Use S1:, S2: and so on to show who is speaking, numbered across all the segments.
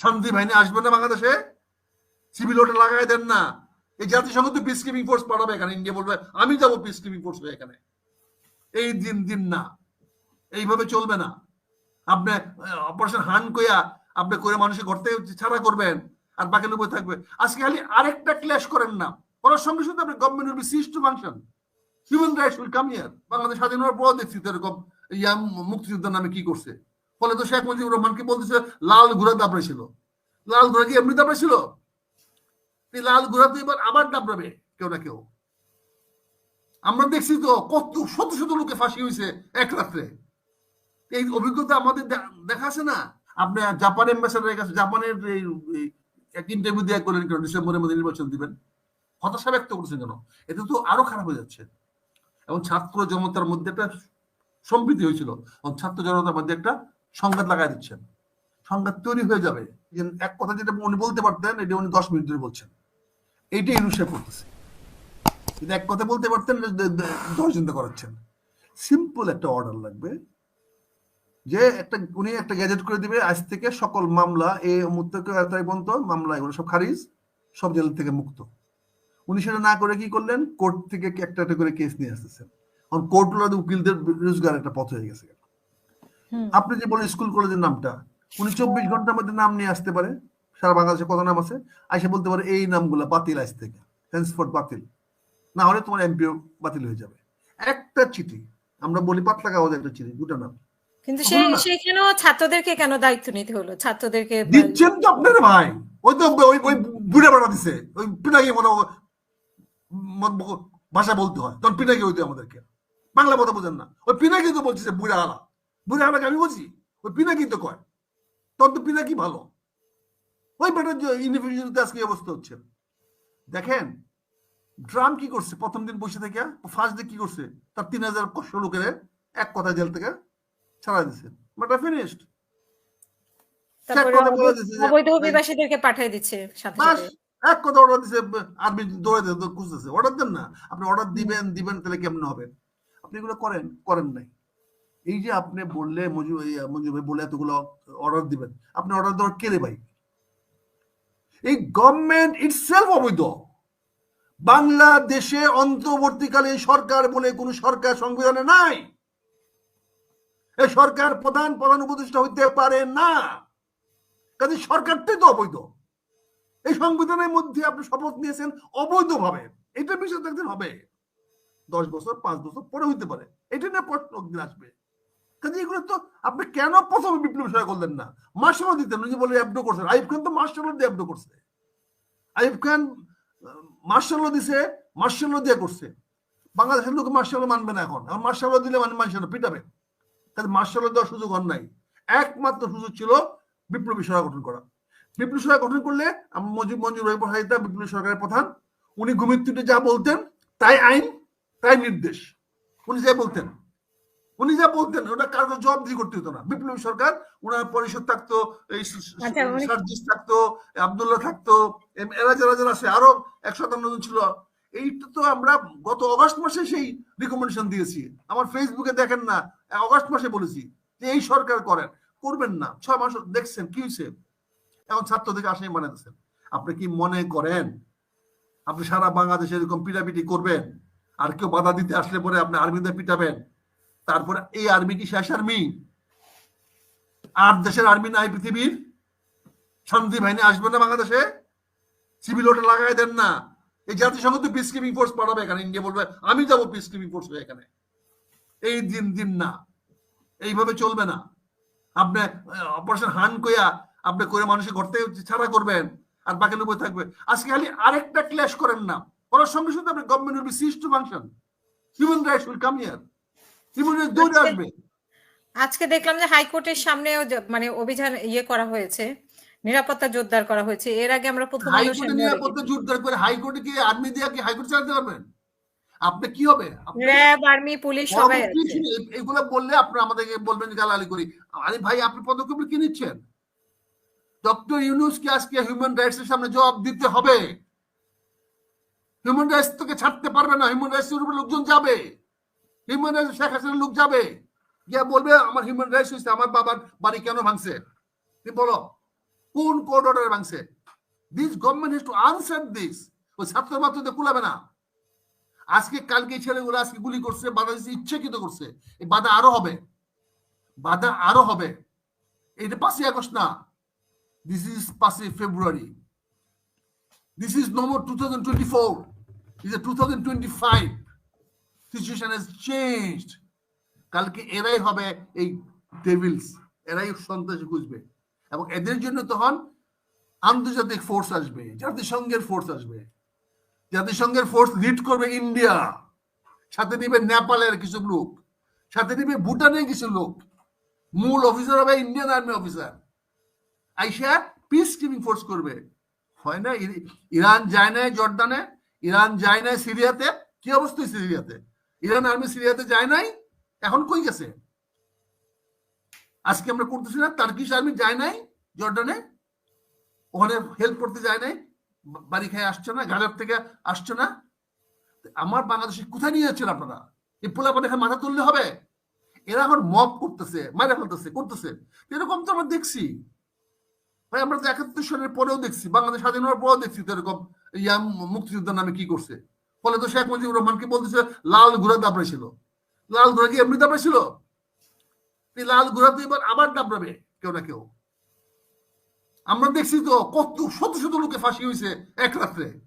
S1: শান্তি বাহিনী আসবে না বাংলাদেশে? সিভিল ওটা লাগাই দেন না। এই জাতিসংঘ তো পিস কিপিং ফোর্স পাঠাবে এখানে ইন্ডিয়া বলবে, আমি যাব পিস কিপিং ফোর্স হয়ে এখানে। এই দিন দিন না। এইভাবে চলবে না। আপনি অপারেশন হান কইয়া আপনি করে মানুষের ঘর থেকে ছাড়া করবেন, আর বাকি লোক থাকবে। আজকে খালি আরেকটা ক্ল্যাশ করেন না। করার সঙ্গে সঙ্গে আপনি government will be cease to function human rights will come here Bangladesh স্বাধীন হওয়ার পর দেখছি তো এরকম ইয়া মুক্তিযুদ্ধের নামে কি করছে। ফলে তো শেখ মুজিবুর রহমানকে বলতেছে, লাল ঘোড়া দাবড়েছিল লাল ঘোড়া কি এমনি দাবড়েছিল এই লাল ঘোড়া তো এবার আবার দাবড়াবে কেউ না কেউ। আমরা দেখছি তো কত শত শত লোকে ফাঁসি হয়েছে এক রাত্রে। এই অভিজ্ঞতা আমাদের দেখা আছে না? আপনি জাপান এম্বাসেডারের কাছে জাপানের এক ইন্টারভিউ দেওয়া করলেন কেন? ডিসেম্বরের মধ্যে নির্বাচন দিবেন। হতাশা ব্যক্ত করছেন কেন? এতে তো আরও খারাপ হয়ে যাচ্ছে। এবং ছাত্র জনতার মধ্যে একটা সম্প্রীতি হয়েছিল। এবং ছাত্র জনতার মধ্যে একটা সংঘাত লাগাই দিচ্ছেন। সংঘাত তৈরি হয়ে যাবে। এক কথা যেটা উনি বলতে পারতেন, এটা উনি দশ মিনিট ধরে বলছেন। এইটাই ইনুসে করতেছে। যদি এক কথা বলতে পারতেন দশ চিন্তা করাচ্ছেন। সিম্পল একটা অর্ডার লাগবে, যে একটা উনি একটা গ্যাজেট করে দিবে, আজ থেকে সকল মামলা তারিখ পর্যন্ত মামলা, এগুলো সব খারিজ, সব জেল থেকে মুক্ত। উনি সেটা না করে কি করলেন? কোর্ট থেকে একটা একটা করে কেস নিয়ে আসতেছেন। কারণ উকিলদের রোজগার একটা পথ হয়ে গেছে। আপনি যে বলেন স্কুল কলেজের নামটা উনি চব্বিশ ঘণ্টার মধ্যে নাম নিয়ে আসতে পারে। সারা বাংলাদেশে কত নাম আছে? আইসা বলতে পারে এই নামগুলো বাতিল আজ থেকে। হেন্সফোর্ড বাতিল। না হলে তোমার এমপিও বাতিল হয়ে যাবে। একটা চিঠি আমরা বলি পাতলা কাগজ একটা চিঠি দুটো নাম।
S2: কিন্তু সেই সেখানেও ছাত্রদেরকে কেন দায়িত্ব নিতে হলো? ছাত্রদেরকে
S1: দিচ্ছেন তো আপনার ভাই। ওই তো ওই ওই বুড়ে বাড়া দিছে। ওই পিনাকি মতো ম- ভাষা বলতে হয়। তখন পিনাকি হইতে আমাদেরকে। বাংলা কথা বোঝেন না। ওই পিনাকি তো বলছে বুড়া আলা। বুড়া আলাকে আমি বলছি ওই পিনাকি তো কয়? তখন তো পিনাকি ভালো? ওই বেটার ইউনিভার্সিটিতে আজকে অবস্থা হচ্ছে। দেখেন ড্রাম কি করছে? প্রথম দিন বসে থেকে ফার্স্ট ডে কি করছে? তার তিন হাজার কষ্ট লোকের এক কথা জেল থেকে ছাড়া দিচ্ছে ম্যাটার ফিনিশড
S2: দিচ্ছে
S1: এক কথা অর্ডার দিছে আর্মি দৌড়ে খুঁজতেছে। অর্ডার দেন না। আপনি অর্ডার দিবেন দিবেন তাহলে কেমন হবে? আপনি এগুলো করেন করেন নাই। এই যে আপনি বললে মজু মঞ্জু ভাই বলে এতগুলো অর্ডার দিবেন, আপনি অর্ডার দেওয়ার কে রে ভাই? এই গভর্নমেন্ট ইটসেলফ অবৈধ। বাংলাদেশে অন্তর্বর্তীকালীন সরকার বলে কোন সরকার সংবিধানে নাই। এই সরকার প্রধান প্রধান উপদেষ্টা হইতে পারে না। কাজে সরকারটাই তো অবৈধ। এই সংবিধানের মধ্যে আপনি শপথ নিয়েছেন অবৈধভাবে। এটা বিষয় একদিন হবে। দশ বছর, পাঁচ বছর পরে হইতে পারে। এটা নিয়ে প্রশ্ন আসবে। কাজে এগুলো তো আপনি কেন প্রথমে বিপ্লব সহায় করলেন না? মার্শাল দিতেন, উনি বলে অ্যাবডো করছেন আইব খান তো মার্শাল দিয়ে অ্যাবডো করছে। আইব খান মার্শাল দিছে মার্শাল দিয়ে করছে। বাংলাদেশের লোক মার্শাল মানবে না এখন। এখন মার্শাল দিলে মানে মার্শাল পিটাবে। কাজে মার্শাল দেওয়ার সুযোগ হন নাই। একমাত্র সুযোগ ছিল বিপ্লবী সরকার গঠন করা। বিপ্লবী সরকার গঠন করলে মজিব মঞ্জুর রহিম হাইতা বিপ্লবী সরকারের প্রধান। উনি ঘুমির যা বলতেন, তাই আইন, তাই নির্দেশ। উনি যা বলতেন। উনি যা বলতেন ওটা কারও জবাবদিহি করতে হতো না। বিপ্লবী সরকার ওনার পরিষদ থাকতো এই
S2: আচ্ছা,
S1: সার্জিস থাকতো আবদুল্লাহ থাকতো এরা যারা যারা আছে আরও এক সাতান্ন জন ছিল। এইটা তো আমরা গত অগস্ট মাসে সেই রিকমেন্ডেশন দিয়েছি। আমার ফেসবুকে দেখেন না অগস্ট মাসে বলেছি যে এই সরকার করেন। করবেন না। ছয় মাস দেখছেন কি হয়েছে এখন ছাত্রদেরকে আসামি বানাতেছেন আপনি কি মনে করেন? আপনি সারা বাংলাদেশে এরকম পিটাপিটি করবেন? আর কেউ বাধা দিতে আসলে পরে আপনি আর্মিতে পিটাবেন? তারপরে এই আর্মি কি শেষ আর্মি? আর দেশের আর্মি নাই পৃথিবীর। শান্তি বাহিনী আসবে না বাংলাদেশে? সিভিল ওটা লাগাই দেন না। এই জাতিসংঘ তো পিস কিপিং ফোর্স পাঠাবে এখানে। ইন্ডিয়া বলবে, আমি যাব পিস কিপিং ফোর্স হয়ে এখানে। এই দিন দিন না। এইভাবে চলবে না। আপনি অপারেশন হান কইয়া আপনি করে মানুষের ঘর থেকে ছাড়া করবেন, আর বাকি লোক থাকবে। আজকে খালি আরেকটা ক্ল্যাশ করেন না। করার সঙ্গে সঙ্গে আপনি government will be cease to function human rights will come here দৌড়ে আসবে
S2: আজকে দেখলাম যে হাইকোর্টের সামনেও যে- মানে অভিযান ইয়ে করা হয়েছে নিরাপত্তা জোরদার করা হয়েছে। এর আগে আমরা প্রথম
S1: হাইকোর্টে নিরাপত্তা জোরদার করে হাইকোর্টে কি আর্মি দিয়ে কি হাইকোর্ট চালাতে পারবেন? আপনি কি হবে?
S2: র্যাব আর্মি পুলিশ সবাই আছে।
S1: এগুলো বললে আপনি আমাদেরকে বলবেন গালালি করি। আরে ভাই আপনি পদক্ষেপ কি নিচ্ছেন? ডক্টর ইউনুস কি আজকে হিউম্যান রাইটস এর সামনে জবাব দিতে হবে? হিউম্যান রাইটস তোকে ছাড়তে পারবে না। হিউম্যান রাইটস এর উপরে লোকজন যাবে। হিউম্যান রাইটস শেখ হাসিনার লোক যাবে। গিয়ে বলবে, আমার হিউম্যান রাইটস হয়েছে আমার বাবার বাড়ি কেন ভাঙছে? তুমি বলো, কোন কোর্ট অর্ডার ভাঙছে? This government has to answer this ওই ছাত্র মাত্রদের কুলাবে না। আজকে, কালকে ছেলেগুলো আজকে গুলি করছে, বাধা দিচ্ছে ইচ্ছাকৃত করছে। এই বাধা আরও হবে। বাধা আরও হবে। এটা পাঁচই আগস্ট না। দিস ইজ পাঁচই February this is number two thousand twenty four is two thousand twenty five situation has changed কালকে এরাই হবে এই ডেভিলস এরাই সন্ত্রাসী খুঁজবে এবং এদের জন্য তখন আন্তর্জাতিক ফোর্স আসবে, জাতিসংঘের ফোর্স আসবে। জাতিসংঘের ফোর্স লিড করবে ইন্ডিয়া সাথে নিবে নেপালের কিছু লোক। সাথে নিবে ভুটানের কিছু লোক। মূল অফিসার হবে ইন্ডিয়ান আর্মি অফিসার আইসা পিস কিপিং ফোর্স করবে। হয় না? ইরান যায় না জর্দানে? ইরান যায় না সিরিয়াতে? কি অবস্থা সিরিয়াতে? ইরান আর্মি সিরিয়াতে যায় নাই, এখন কই গেছে? আজকে আমরা করতেছি না টার্কিশ আর্মি যায় নাই জর্ডানে, ওখানে হেল্প করতে যায় নাই বাড়ি খেয়ে আসছে না, গাজার থেকে আসছে না। আমার বাংলাদেশে কোথায় নিয়ে যাচ্ছেন আপনারা? এই পোলাপান এখানে মাথা তুললে হবে? এরা এখন মব করতেছে মারা ফেলতেছে, করতেছে। এরকম তো আমরা দেখছি। ভাই, আমরা তো একাত্তর সালের পরেও দেখছি, বাংলাদেশ স্বাধীন হওয়ার পরেও দেখছি তো এরকম ইয়া মুক্তিযোদ্ধার নামে কি করছে। ফলে তো শেখ মুজিবুর রহমানকে বলতেছে, লাল ঘোড়া দাবড়ে ছিল লাল ঘোড়া কি এমনি দাবড়ে ছিল লাল ঘোড়া তো এবার আবার দাবড়াবে কেউ না কেউ। আমরা দেখছি তো কত শত শত লোকে ফাঁসি হয়েছে এক রাত্রে।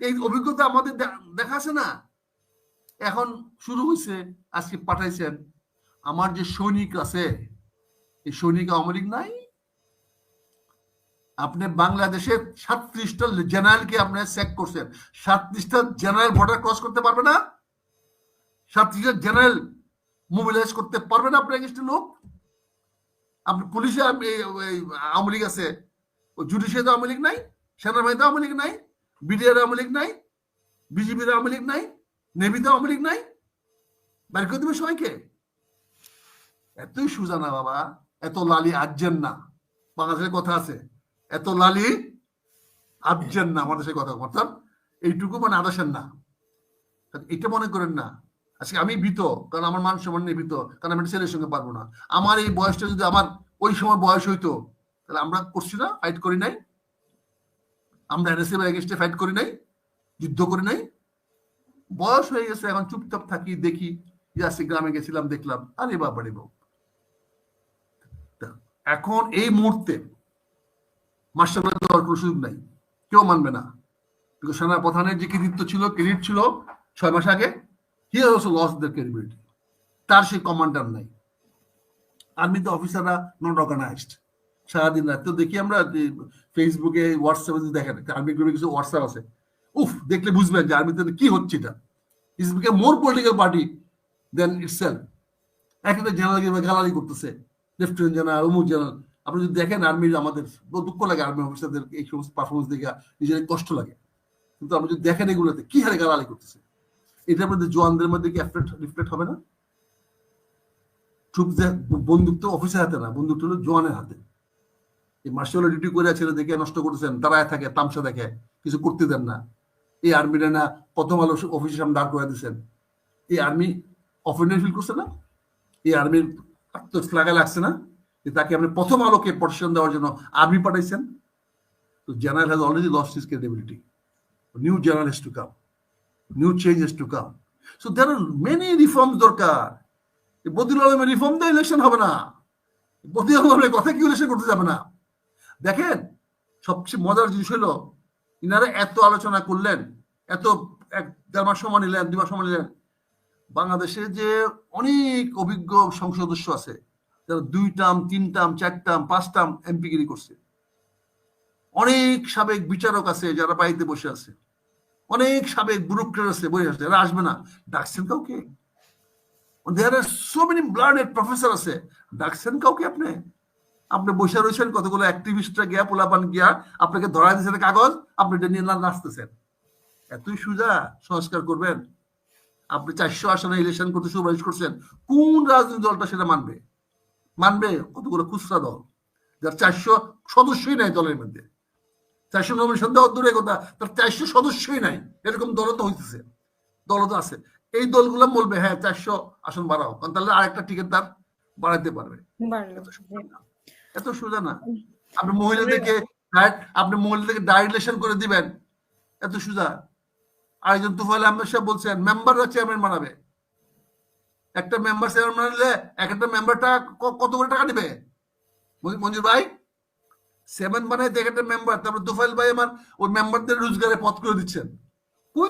S1: এই অভিজ্ঞতা আমাদের দে- দেখা আছে না? এখন শুরু হয়েছে, আজকে পাঠাইছেন। আমার যে সৈনিক আছে, এই সৈনিক আওয়ামী লীগ নাই? আপনি বাংলাদেশের সাতত্রিশটা জেনারেলকে আপনি চেক করছেন। সাতত্রিশটা জেনারেল ভোটার ক্রস করতে পারবে না? সাতত্রিশটা জেনারেল মোবিলাইজ করতে পারবে না আপনার লোক? আপনি পুলিশে আওয়ামী লীগ আছে। জুডিশিয়াতে আওয়ামী লীগ নাই, সেনাবাহিনীতে আওয়ামী লীগ নাই বিডিআর আওয়ামী লীগ নাই বিজেপির আওয়ামী লীগ নাই নেভিতে আওয়ামী লীগ নাই। বের করে দেবে সবাইকে। এতই সুজানা বাবা, এত লালি আজ্জেন না। বাংলাদেশের কথা আছে। এত লালি? আজ্জেন না, আমাদের সে কথা। অর্থাৎ এইটুকু মানে আদাসেন না। এটা মনে করেন না। আজকে আমি ভীত, কারণ আমার মান সম্মান নিয়ে ভীত, কারণ আমি ছেলের সঙ্গে পারব না। আমার এই বয়সটা যদি আমার ওই সময় বয়স হইতো, তাহলে আমরা করছি না ফাইট করি নাই। আমরা এনএসএফ এগেস্টে ফাইট করি নাই, যুদ্ধ করি নাই। বয়স হয়ে গেছে, এখন চুপচাপ থাকি, দেখি। আজকে গ্রামে গেছিলাম, দেখলাম। আরে বাবা। রে বাবা। এখন এই মুহূর্তে মাস্টার দেওয়ার কোনো সুযোগ নাই। কেউ মানবে না। কিন্তু সেনা যে কৃতিত্ব ছিল ক্রেডিট ছিল ছয় মাস আগে he also lose their credibility তার সেই কমান্ডার নাই। আর্মিতে অফিসাররা নট অর্গানাইজড সারাদিন রাত। তো দেখি আমরা ফেসবুকে হোয়াটসঅ্যাপে যদি দেখেন আর্মি গ্রুপে কিছু হোয়াটসঅ্যাপ আছে। উফ, দেখলে বুঝবেন যে আর্মিতে কি হচ্ছে এটা। Is become more political party than itself একটা জেনারেল গালারি করতেছে। লেফটেন্যান্ট জেনারেল অমুক জেনারেল আপনি যদি দেখেন আর্মির আমাদের দুঃখ লাগে আর্মি অফিসারদের এই সমস্ত পারফরমেন্স দেখে নিজের কষ্ট লাগে। কিন্তু আপনি যদি দেখেন এগুলোতে, কি হারে গালালি করতেছে? এটার মধ্যে জওয়ানদের মধ্যে কি রিফ্লেক্ট হবে না? ট্রুপ বন্দুক তো অফিসের হাতে না, বন্দুক হলো জওয়ানের হাতে। এই মার্শাল ডিউটি করে ছেলে দেখে নষ্ট করতেছেন, দাঁড়ায় থাকে, তামসা দেখে, কিছু করতে দেন না। এই আর্মিরা না প্রথম আলো অফিসের সামনে দাঁড় করে দিচ্ছেন এই আর্মি অফেন্ডেড ফিল করছে না? এই আর্মির আত্মশ্লাঘা লাগছে না? যে তাকে আপনি প্রথম আলোকে প্রটেকশন দেওয়ার জন্য আর্মি পাঠাইছেন। তো general has already lost his credibility new general has to come new change has to come so there are many reforms দরকার। বদিল আলমের রিফর্ম দিয়ে ইলেকশন হবে না। বদিল আলমের কথা কি ইলেকশন করতে যাবে না। দেখেন, সবচেয়ে মজার জিনিস হলো, ইনারা এত আলোচনা করলেন, এত এক দেড় মাস সময় নিলেন, দুই মাস সময় নিলেন। বাংলাদেশে যে অনেক অভিজ্ঞ সংসদ সদস্য আছে যারা দুই টার্ম তিন টার্ম চার টার্ম পাঁচ টার্ম এমপিগিরি করছে। অনেক সাবেক বিচারক আছে যারা বাড়িতে বসে আছে। অনেক সাবেক ব্যুরোক্রেট আছে বসে আছে এরা আসবে না। ডাকছেন কাউকে? There are so many professor আছে। ডাকছেন কাউকে আপনি? আপনি বসে রয়েছেন কতগুলো অ্যাক্টিভিস্টরা গিয়া, পোলাপান গিয়া, আপনাকে ধরা দিয়েছেন কাগজ, আপনি এটা নিয়ে নাচতেছেন। এতই সুজা, সংস্কার করবেন। আপনি চারশো আসনে ইলেকশন করতে সুপারিশ করছেন। কোন রাজনৈতিক দলটা সেটা মানবে? মানবে কতগুলো খুচরা দল? যার চারশো সদস্যই নাই দলের মধ্যে। চারশো নমিনেশন দেওয়ার দূরে কথা তার চারশো সদস্যই নাই। এরকম দল তো হইতেছে। দল তো আছে। এই দলগুলো বলবে হ্যাঁ চারশো আসন বাড়াও কারণ তাহলে আরেকটা টিকিট দাম বাড়াতে পারবে। এত সোজা না। এত সোজা না। আপনি মহিলাদেরকে আপনি মহিলাদেরকে ডাইলেশন করে দিবেন। এত সুজা আরেকজন তুফাইল আহমেদ সাহেব বলছেন মেম্বাররা চেয়ারম্যান বানাবে। একটা মেম্বার চেয়ারম্যান বানালে এক একটা মেম্বারটা কত করে টাকা নেবে মঞ্জু- মঞ্জুর ভাই? সেভেন বানাইতে এক একটা মেম্বার তারপর তুফাইল ভাই আমার ওই মেম্বারদের রোজগারে পথ করে দিচ্ছেন। কই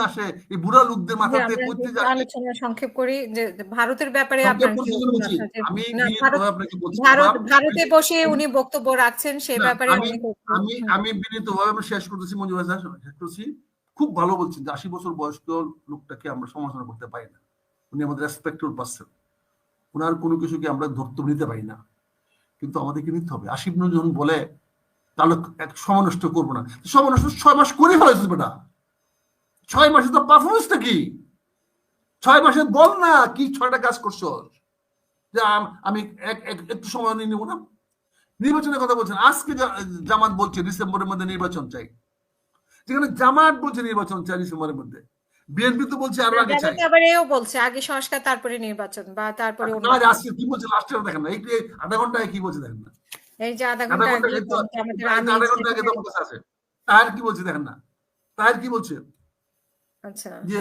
S1: আসে এই বুড়া লোকদের মাথাতে
S2: আমরা
S1: কই
S2: একটু
S1: থেকে আসে?
S2: আলোচনা সংক্ষেপ করি যে ভারতের ব্যাপারে?
S1: আমি আপনাকে
S2: ভারত ভারতে বসে উনি বক্তব্য রাখছেন সে ব্যাপারে
S1: আমি আমি আমি শেষ করতেছি মঞ্জুর শেষ করছি খুব ভালো বলছেন যে আশি বছর বয়স্ক লোকটাকে আমরা সমালোচনা করতে পারি না। উনি আমাদের রেসপেক্টেবল পার্সন ওনার কোনো কিছুকে আমরা ধরতে নিতে পারি না। কিন্তু আমাদেরকে নিতে হবে। নজরুল যখন বলে, তাহলে এক সমানষ্ট করব না। সমানষ্ট ছয় মাস করে ফেলেছে বেটা। ছয় মাসে তো পারফরমেন্সটা কি? ছয় মাসে বল না কি ছয়টা কাজ করছ যে আমি এক- এক- একটু সময় নিয়ে নেব না। নির্বাচনের কথা বলছেন। আজকে জামাত বলছে ডিসেম্বরের মধ্যে নির্বাচন চাই। যেখানে জামাত বলছে নির্বাচন চাই ডিসেম্বরের মধ্যে। বিএনপি তো বলছে আরও আগে চাই।
S2: আবার এও বলছে আগে সংস্কার তারপরে নির্বাচন বা তারপরে
S1: না, আজকে কি বলছে লাস্টের দেখেন না এই যে আধা ঘন্টায় কি বলছে দেখেন না।
S2: এই যে আধা
S1: ঘণ্টা
S2: আগে আমাদের
S1: আধা ঘণ্টা আগে তোমার কাছে আছে। তার কি বলছে দেখেন না তার কি বলছে?
S2: আচ্ছা।
S1: যে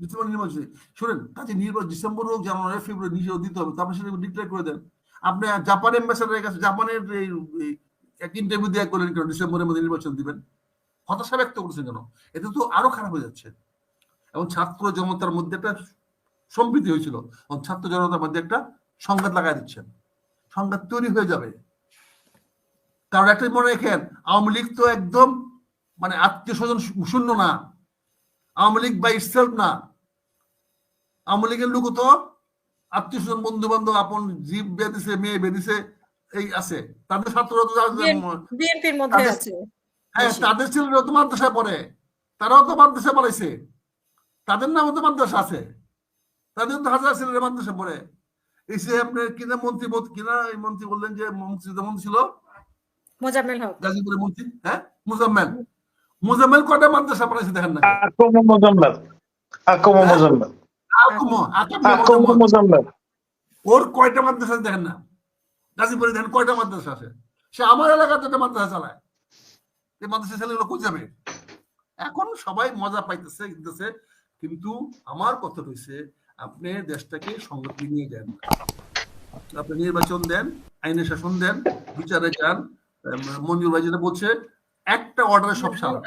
S1: ডিসেম্বর নির্বাচন শুনেন কাজে নির্বাচন ডিসেম্বর হোক জানুয়ারি ফেব্রুয়ারি নিজেও দিতে হবে তারপরে সেটা ডিক্লেয়ার করে দেন। আপনি জাপান এম্বাসাডারের কাছে জাপানের এক ইন্টারভিউ দেওয়া করলেন কেন? ডিসেম্বরের মধ্যে নির্বাচন দিবেন। হতাশা ব্যক্ত করছেন কেন? এতে তো আরও খারাপ হয়ে যাচ্ছে। এবং ছাত্র জনতার মধ্যে একটা সম্প্রীতি হয়েছিল। এবং ছাত্র জনতার মধ্যে একটা সংঘাত লাগাই দিচ্ছেন। সংঘাত তৈরি হয়ে যাবে। কারণ একটা মনে রাখেন আওয়ামী লীগ তো একদম মানে আত্মীয় স্বজন শূন্য না। আওয়ামী লীগ বাই ইটসেলফ না। আওয়ামী লীগের লোক তো আত্মীয় স্বজন বন্ধু বান্ধব আপন জীব বেঁধেছে মেয়ে বেঁধেছে এই আছে। তাদের ছাত্ররা তো যারা-
S2: বিএনপির মধ্যে আছে।
S1: হ্যাঁ তাদের ছেলেরা তো মাদ্রাসায় পড়ে। তারাও তো মাদ্রাসায় পড়াইছে। তাদের নামও তো মাদ্রাসা আছে। তাদের তো হাজার ছেলেরা মাদ্রাসা পড়ে। আপনার কিনা মন্ত্রী মত- কিনা এই মন্ত্রী বললেন যে মন্ত্রী মন্ত্রী ছিল।
S2: মোজাম্মেল হক।
S1: গাজীপুরের মন্ত্রী হ্যাঁ? মুজাম্মেল। মুজাম্মেল কয়টা মাদ্রাসা পড়াইছে দেখেন না?
S3: আকম মোজাম্মেল? আকম মোজাম্মেল?
S1: আকুম আকুম
S3: আকম মোজাম্মেল?
S1: ওর কয়টা মাদ্রাসা দেখেন না? গাজীপুরে দেখেন কয়টা মাদ্রাসা আছে। সে আমার এলাকাতে একটা মাদ্রাসা চালায়। এই মাদ্রাসা ছেলেগুলো কই যাবে? এখন সবাই মজা পাইতেছে কিন্তু আমার কথা রয়েছে আপনি দেশটাকে সংগতি নিয়ে যান আপনি নির্বাচন দেন, আইনের শাসন দেন, বিচারে যান মঞ্জুর ভাই যেটা বলছে, একটা অর্ডারে সব সারা।